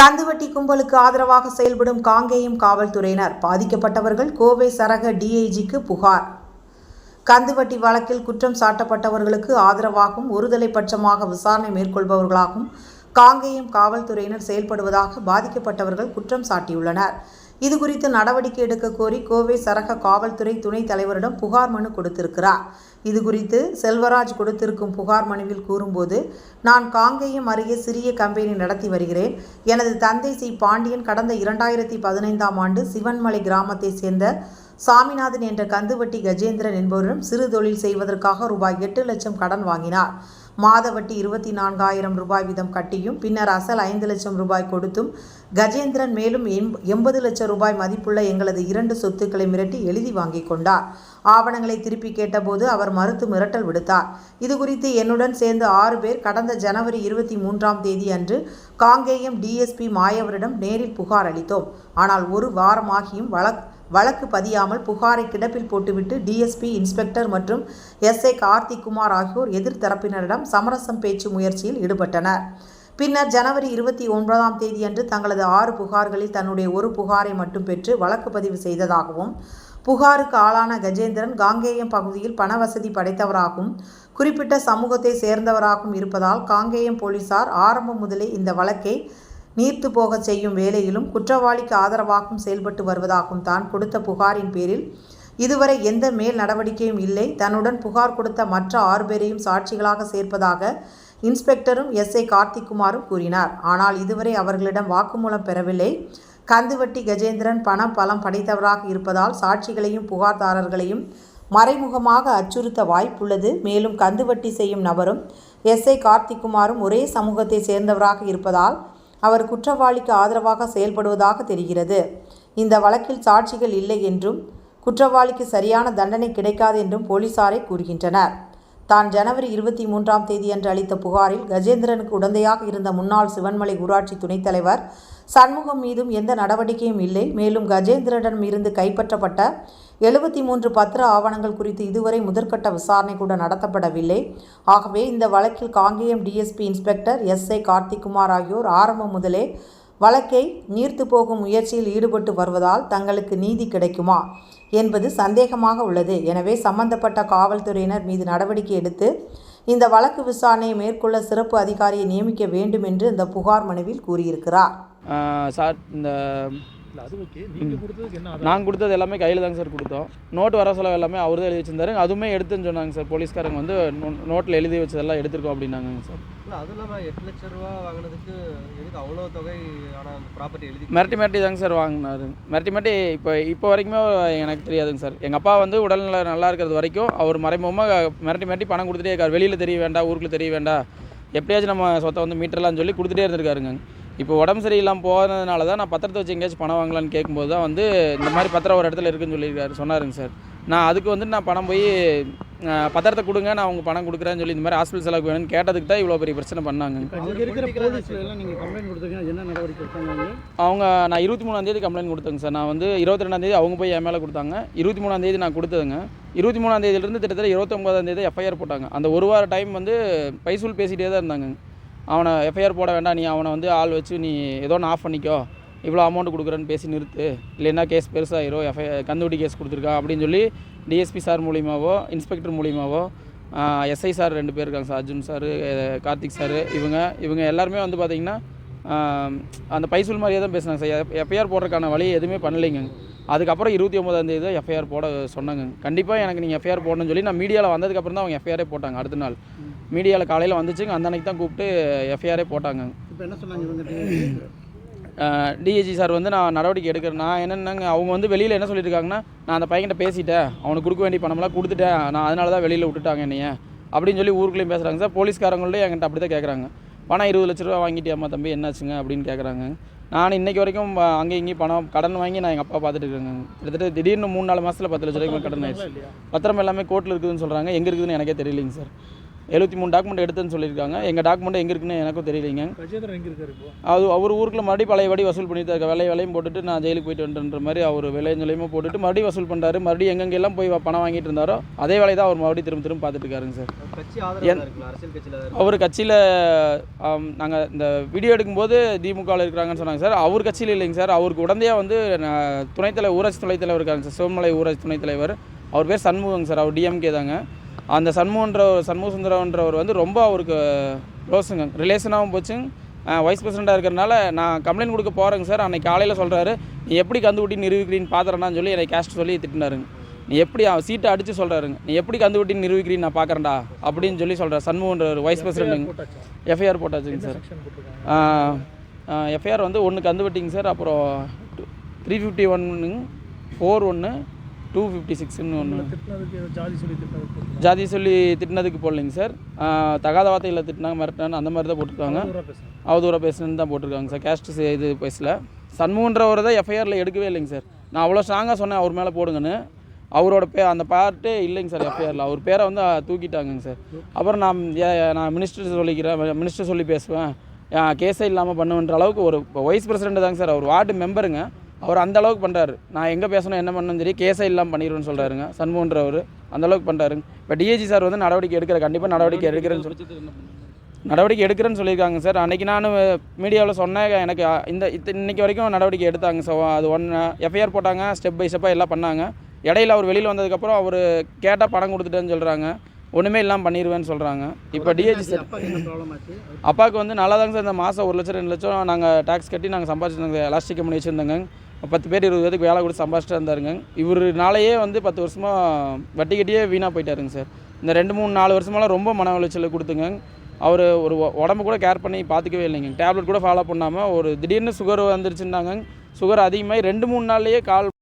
கந்துவட்டி கும்பலுக்கு ஆதரவாக செயல்படும் காங்கேயம் காவல்துறையினர். பாதிக்கப்பட்டவர்கள் கோவை சரக டிஐஜிக்கு புகார். கந்துவட்டி வழக்கில் குற்றம் சாட்டப்பட்டவர்களுக்கு ஆதரவாகவும் ஒருதலை பட்சமாக விசாரணை மேற்கொள்பவர்களாகவும் காங்கேயம் காவல்துறையினர் செயல்படுவதாக பாதிக்கப்பட்டவர்கள் குற்றம் சாட்டியுள்ளனர். இதுகுறித்து நடவடிக்கை எடுக்க கோரி கோவை சரக காவல்துறை துணைத் தலைவரிடம் புகார் மனு கொடுத்திருக்கிறார். இதுகுறித்து செல்வராஜ் கொடுத்திருக்கும் புகார் மனுவில் கூறும்போது நான் காங்கேயம் அருகே சிறிய கம்பெனி நடத்தி வருகிறேன். எனது தந்தை சி. பாண்டியன் கடந்த இரண்டாயிரத்தி பதினைந்தாம் ஆண்டு சிவன்மலை கிராமத்தை சேர்ந்த சாமிநாதன் என்ற கந்துவட்டி கஜேந்திரன் என்பவரிடம் சிறு தொழில் செய்வதற்காக ரூபாய் எட்டு லட்சம் கடன் வாங்கினார். மாத வட்டி இருபத்தி நான்காயிரம் ரூபாய் வீதம் கட்டியும் பின்னர் அசல் ஐந்து லட்சம் ரூபாய் கொடுத்தும் கஜேந்திரன் மேலும் எண்- எண்பது லட்சம் ரூபாய் மதிப்புள்ள எங்களது இரண்டு சொத்துக்களை மிரட்டி எழுதி வாங்கி கொண்டார். ஆவணங்களை திருப்பி கேட்டபோது அவர் மறுத்து மிரட்டல் விடுத்தார். இதுகுறித்து என்னுடன் சேர்ந்து ஆறு பேர் கடந்த ஜனவரி இருபத்தி மூன்றாம் தேதி அன்று காங்கேயம் டிஎஸ்பி மாயவரிடம் நேரில் புகார் அளித்தோம். ஆனால் ஒரு வாரமாகியும் வழக்கு வழக்கு பதியாமல் புகாரை கிடப்பில் போட்டுவிட்டு டிஎஸ்பி இன்ஸ்பெக்டர் மற்றும் எஸ்ஐ கார்த்திக் குமார் ஆகியோர் எதிர்த்தரப்பினரிடம் சமரசம் பேச்சு முயற்சியில் ஈடுபட்டனர். பின்னர் ஜனவரி இருபத்தி ஒன்பதாம் தேதியன்று தங்களது ஆறு புகார்களில் தன்னுடைய ஒரு புகாரை மட்டும் பெற்று வழக்கு பதிவு செய்ததாகவும் புகாருக்கு ஆளான கஜேந்திரன் காங்கேயம் பகுதியில் பண வசதி படைத்தவராகவும் குறிப்பிட்ட சமூகத்தை சேர்ந்தவராகவும் இருப்பதால் காங்கேயம் போலீசார் ஆரம்பம் முதலே இந்த வழக்கை நீர்த்து போகச் செய்யும் வேலையிலும் குற்றவாளிக்கு ஆதரவாகவும் செயல்பட்டு வருவதாகவும் தான் கொடுத்த புகாரின் பேரில் இதுவரை எந்த மேல் நடவடிக்கையும் இல்லை. தன்னுடன் புகார் கொடுத்த மற்ற ஆறு பேரையும் சாட்சிகளாக சேர்ப்பதாக இன்ஸ்பெக்டரும் எஸ். ஐ கார்த்திக்குமாரும் கூறினார். ஆனால் இதுவரை அவர்களிடம் வாக்குமூலம் பெறவில்லை. கந்துவட்டி கஜேந்திரன் பணம் பலம் படைத்தவராக இருப்பதால் சாட்சிகளையும் புகார்தாரர்களையும் மறைமுகமாக அச்சுறுத்த வாய்ப்புள்ளது. மேலும் கந்துவட்டி செய்யும் நபரும் எஸ்ஐ கார்த்திக்குமாரும் ஒரே சமூகத்தை சேர்ந்தவராக இருப்பதால் அவர் குற்றவாளிக்கு ஆதரவாக செயல்படுவதாக தெரிகிறது. இந்த வழக்கில் சாட்சிகள் இல்லை என்றும் குற்றவாளிக்கு சரியான தண்டனை கிடைக்காது என்றும் போலீசாரை கூறுகின்றனர். தான் ஜனவரி இருபத்தி மூன்றாம் தேதியன்று அளித்த புகாரில் கஜேந்திரனுக்கு உடந்தையாக இருந்த முன்னாள் சிவன்மலை ஊராட்சி துணைத் தலைவர் சண்முகம் மீதும் எந்த நடவடிக்கையும் இல்லை. மேலும் கஜேந்திரனிடம் இருந்து கைப்பற்றப்பட்ட எழுபத்தி மூன்று பத்திர ஆவணங்கள் குறித்து இதுவரை முதற்கட்ட விசாரணை கூட நடத்தப்படவில்லை. ஆகவே இந்த வழக்கில் Kangeyam DSP inspector SI Karthikkumar ஆகியோர் ஆரம்பம் முதலே வழக்கை நீர்த்து போகும் முயற்சியில் ஈடுபட்டு வருவதால் தங்களுக்கு நீதி கிடைக்குமா என்பது சந்தேகமாக உள்ளது. எனவே சம்பந்தப்பட்ட காவல்துறையினர் மீது நடவடிக்கை எடுத்து இந்த வழக்கு விசாரணையை மேற்கொள்ள சிறப்பு அதிகாரியை நியமிக்க வேண்டும் என்று இந்த புகார் மனுவில் கூறியிருக்கிறார். சார் இந்த இல்லை அது ஓகே நீங்கள் கொடுத்ததுக்கு என்ன நாங்கள் கொடுத்தது எல்லாமே கையில் தாங்க சார் கொடுத்தோம். நோட்டு வர செலவு எல்லாமே அவர் தான் எழுதி வச்சிருந்தாரு. அதுவுமே எடுத்துன்னு சொன்னாங்க சார். போலீஸ்காரங்க வந்து நோட்டில் எழுதி வச்சதெல்லாம் எடுத்திருக்கோம் அப்படின்னாங்க சார். இல்லை அது இல்லாமல் எட்டு லட்ச ரூபா வாங்கினதுக்கு எதுக்கு அவ்வளோ தொகை ஆனால் அந்த ப்ராப்பர்ட்டி எழுதி மிரட்டி மிரட்டி தாங்க சார் வாங்கினாரு. மிரட்டி மிரட்டி இப்போ இப்போ வரைக்குமே எனக்கு தெரியாதுங்க சார். எங்கள் அப்பா வந்து உடல்நிலை நல்லா இருக்கிறது வரைக்கும் அவர் மறைமுகமாக மிரட்டி மிரட்டி பணம் கொடுத்துட்டே இருக்கார். வெளியில் தெரிய வேண்டாம் ஊருக்குள்ள தெரிய வேண்டாம். எப்படியாச்சும் நம்ம சொத்தை வந்து மீட்டர்லாம்னு சொல்லி கொடுத்துட்டே இருந்திருக்காருங்க. இப்போ உடம்பு சரியில்லாமல் போனதுனால தான் நான் பத்திரத்தை வச்சு எங்கேயாச்சும் பணம் வாங்கலான்னு கேட்கும்போது தான் வந்து இந்த மாதிரி பத்திரம் ஒரு இடத்துல இருக்குன்னு சொல்லியிருக்காரு சொன்னாருங்க சார். நான் அதுக்கு வந்து நான் பணம் போய் பத்திரத்தை கொடுங்க நான் உங்கள் பணம் கொடுக்குறேன்னு சொல்லி இந்த மாதிரி ஹாஸ்பிட்டல் செலவுக்கு வேணும்னு கேட்டதுக்கு தான் இவ்வளோ பெரிய பிரச்சனை பண்ணாங்க. அவங்க அவங்க நான் இருபத்தி மூணாந்தேதி கம்ப்ளைண்ட் கொடுத்தேங்க சார். நான் வந்து இருபத்தி ரெண்டாந்தேதி அவங்க போய் என் மேலே கொடுத்தாங்க. இருபத்தி மூணாந்தேதி நான் கொடுத்ததுங்க. இருபத்தி மூணாந்தேதியிலேருந்து கிட்டத்தட்ட இருபத்தொம்பதாந்தேதி எஃப்ஐஆர் போட்டாங்க. அந்த ஒரு வார டைம் வந்து பைசூல் பேசிகிட்டே தான் இருந்தாங்க. அவனை எஃப்ஐஆர் போட வேண்டாம். நீ அவனை வந்து ஆள் வச்சு நீ ஏதோ ஒன்று ஆஃப் பண்ணிக்கோ. இவ்வளோ அமௌண்ட் கொடுக்குறேன்னு பேசி நிறுத்து. இல்லைன்னா கேஸ் பெருசாகிரும் எஃப்ஐ கந்துவட்டி கேஸ் கொடுத்துருக்கான் அப்படின்னு சொல்லி டிஎஸ்பி சார் மூலியமாவோ இன்ஸ்பெக்டர் மூலியமாவோ எஸ்ஐ சார் ரெண்டு பேர் இருக்காங்க sir Arjun sir Karthik sir இவங்க இவங்க எல்லாருமே வந்து பார்த்திங்கன்னா அந்த பைசூல் மாதிரியே தான் பேசுனாங்க சார் எஃப்ஐஆர் போடுறதுக்கான வழி எதுவுமே பண்ணலைங்க. அதுக்கப்புறம் இருபத்தி ஒம்பதாம் தேதி தான் எஃப்ஐஆர் போட சொன்னாங்க. கண்டிப்பாக எனக்கு நீங்கள் எஃப்ஐஆர் போடணும்னு சொல்லி நான் மீடியாவில் வந்ததுக்கப்புறம் தான் அவங்க எஃப்ஐஆரே போட்டாங்க அடுத்த நாள். மீடியாவில் காலையில் வந்துச்சுங்க. அந்த அன்னைக்கு தான் கூப்பிட்டு எஃப்ஐஆரே போட்டாங்க. இப்போ என்ன சொன்னாங்க இவங்க டிஏஜி சார்? வந்து நான் நடவடிக்கை எடுக்கிறேன். நான் என்னென்னங்க அவங்க வந்து வெளியில் என்ன சொல்லியிருக்காங்கன்னா நான் அந்த பையன்கிட்ட பேசிட்டேன். அவனுக்கு கொடுக்க வேண்டிய பணமெல்லாம் கொடுத்துட்டேன். நான் அதனால தான் வெளியில் விட்டுட்டாங்க என்னைய. அப்படின்னு சொல்லி ஊருக்குள்ளேயும் பேசுகிறாங்க சார். போலீஸ்காரங்களும் என்கிட்ட அப்படி தான் கேட்குறாங்க பணம் இருபது லட்ச ரூபா வாங்கிட்டியாம்மா தம்பி என்னாச்சுங்க அப்படின்னு கேட்குறாங்க நான் இன்னைக்கு வரைக்கும் அங்கேயும் இங்கேயும் பணம் கடன் வாங்கி நான் எங்கள் அப்பா பார்த்துட்டு இருக்கேங்க. கிட்டத்தட்ட திடீர்னு மூணு நாலு மாதத்தில் பத்து லட்ச ரூபாய்க்கு கடன் ஆயிடுச்சு. பத்திரம் எல்லாமே கோர்ட்டில் இருக்குதுன்னு சொல்கிறாங்க எங்கே இருக்குதுன்னு எனக்கே தெரியலைங்க சார். எழுபத்தி மூணு டாக்குமெண்ட் எடுத்தேன்னு சொல்லியிருக்காங்க. எங்கள் டாக்குமெண்ட் எங்கே இருக்குன்னு எனக்கும் தெரியலைங்க. அது அவர் ஊருக்குள்ள மறுபடியும் பழைய படி வசூல் பண்ணிட்டு இருக்க வேலை வேலையும் போட்டுட்டு நான் ஜெயிலுக்கு போயிட்டு வந்துன்ற மாதிரி அவர் விலையும் நிலையமும் போட்டுட்டு மறுபடியும் வசூல் பண்ணுறாரு மறுபடியும் எங்கெங்கெல்லாம் போய் பணம் வாங்கிட்டு இருந்தாரோ அதே வேலையை தான் அவர் மறுபடியும் திரும்ப திரும்ப பார்த்துட்டு இருக்காருங்க சார். அவர் கட்சியில் நாங்கள் இந்த வீடியோ எடுக்கும்போது திமுகவில் இருக்கிறாங்கன்னு சொன்னாங்க சார். அவர் கட்சியில் இல்லைங்க சார். அவருக்கு உடந்தையாக வந்து நான் துணைத் தலைவர் ஊராட்சி துணைத் தலைவர் இருக்காங்க சார். சிவமலை ஊராட்சி துணைத் தலைவர். அவர் பேர் சண்முகங்க சார். அவர் டிஎம்கே தாங்க. அந்த சண்முகன்ற சண்முக சுந்தரன்றவர் வந்து ரொம்ப அவருக்கு க்ளோஸுங்க. ரிலேஷனாகவும் போச்சுங்க வைஸ் பிரசிடெண்ட்டாக இருக்கிறனால நான் கம்ப்ளைண்ட் கொடுக்க போகிறேங்க சார். அன்னைக்கு காலையில் சொல்கிறாரு நீ எப்படி கந்து ஊட்டி நிரூபிக்கிறீன்னு பார்த்துறேன்னு சொல்லி என்னை கேஸ்ட் சொல்லி திட்டினாருங்க. நீ எப்படி அவன் சீட்டை அடித்து சொல்கிறாருங்க நீ எப்படி கந்து ஊட்டி நிரூபிக்கிறீன்னு நான் பார்க்குறேன்டா அப்படின்னு சொல்லி சொல்கிறார் சண்முகன்றவர் வைஸ் பிரசிடெண்ட்டுங்க. எஃப்ஐஆர் போட்டாச்சுங்க சார். எஃப்ஐஆர் வந்து ஒன்று கந்துவட்டிங்க சார். அப்புறம் த்ரீ ஃபிஃப்டி ஒன்னுங்க ஃபோர் ஒன்று டூ ஃபிஃப்டி சிக்ஸ்னு ஒன்று ஜாதி சொல்லி திட்டினதுக்கு போட்டிருக்காங்க. ஜாதி சொல்லி திட்டினதுக்கு போடலைங்க சார். தகாத வார்த்தையில் திட்டினாங்க மிரட்டினாங்க அந்த மாதிரி தான் போட்டிருக்காங்க அவதூறாக பேசுனது தான் போட்டிருக்காங்க சார். கேஸ்ட் இது பேசல. சண்முகன்றவர் தான் எஃப்ஐஆரில் எடுக்கவே இல்லைங்க சார். நான் அவ்வளோ ஸ்ட்ராங்காக சொன்னேன் அவர் மேலே போடுங்கன்னு. அவரோட பே அந்த பார்ட்டே இல்லைங்க சார் எஃப்ஐஆரில் அவர் பேரை வந்து தூக்கிட்டாங்கங்க சார். அப்புறம் நான் நான் மினிஸ்டர் சொல்லிக்கிறேன் மினிஸ்டர் சொல்லி பேசுவேன். கேஸே இல்லாமல் பண்ணுவேன்ற அளவுக்கு ஒரு வைஸ் பிரசிடென்ட் தாங்க சார். அவர் வார்டு மெம்பருங்க அவர் அந்த அளவுக்கு பண்ணுறாரு நான் எங்கே பேசணும் என்ன பண்ணணும் சரி கேஸே இல்லாமல் பண்ணிடுவேன்னு சொல்கிறாருங்க சண்முகன்றவர் அந்த அளவுக்கு பண்ணுறாருங்க இப்போ டிஏஜி சார் வந்து நடவடிக்கை எடுக்கிற கண்டிப்பாக நடவடிக்கை எடுக்கிறேன்னு சொல்லி நடவடிக்கை எடுக்கிறேன்னு சொல்லியிருக்காங்க சார். அன்றைக்கி நான் மீடியாவில் சொன்னேன். எனக்கு இந்த இன்னைக்கு வரைக்கும் நடவடிக்கை எடுத்தாங்க ஸோ அது ஒன் எஃப்ஐஆர் போட்டாங்க. ஸ்டெப் பை ஸ்டெப்பாக எல்லாம் பண்ணாங்க. இடையில அவர் வெளியில் வந்ததுக்கப்புறம் அவர் கேட்டால் பணம் கொடுத்துட்டேன்னு சொல்கிறாங்க ஒன்றுமே இல்லாமல் பண்ணிடுவேன்னு சொல்கிறாங்க இப்போ டிஏஜி சார் அப்பாவுக்கு வந்து நல்லா தாங்க சார். இந்த மாதம் ஒரு லட்சம் ரெண்டு லட்சம் நாங்கள் டேக்ஸ் கட்டி நாங்கள் சம்பாதிச்சிருந்தாங்க. எலாஸ்டிக் கம்பெனி வச்சுருந்தாங்க. பத்து பேர் இருபது பேருக்கு வேலை கொடுத்து சம்பாதிச்சிட்டு இருந்தாருங்க இவருனாலேயே வந்து பத்து வருஷமாக வட்டி கட்டியே வீணாக போயிட்டாருங்க சார். இந்த ரெண்டு மூணு நாலு வருஷமெல்லாம் ரொம்ப மன உளைச்சல் கொடுத்துங்க. அவர் ஒரு உடம்பு கூட கேர் பண்ணி பார்த்துக்கவே இல்லைங்க. டேப்லெட் கூட ஃபாலோ பண்ணாமல் ஒரு திடீர்னு சுகர் வந்துருச்சுன்னாங்க. சுகர் அதிகமாகி ரெண்டு மூணு நாள்லேயே கால்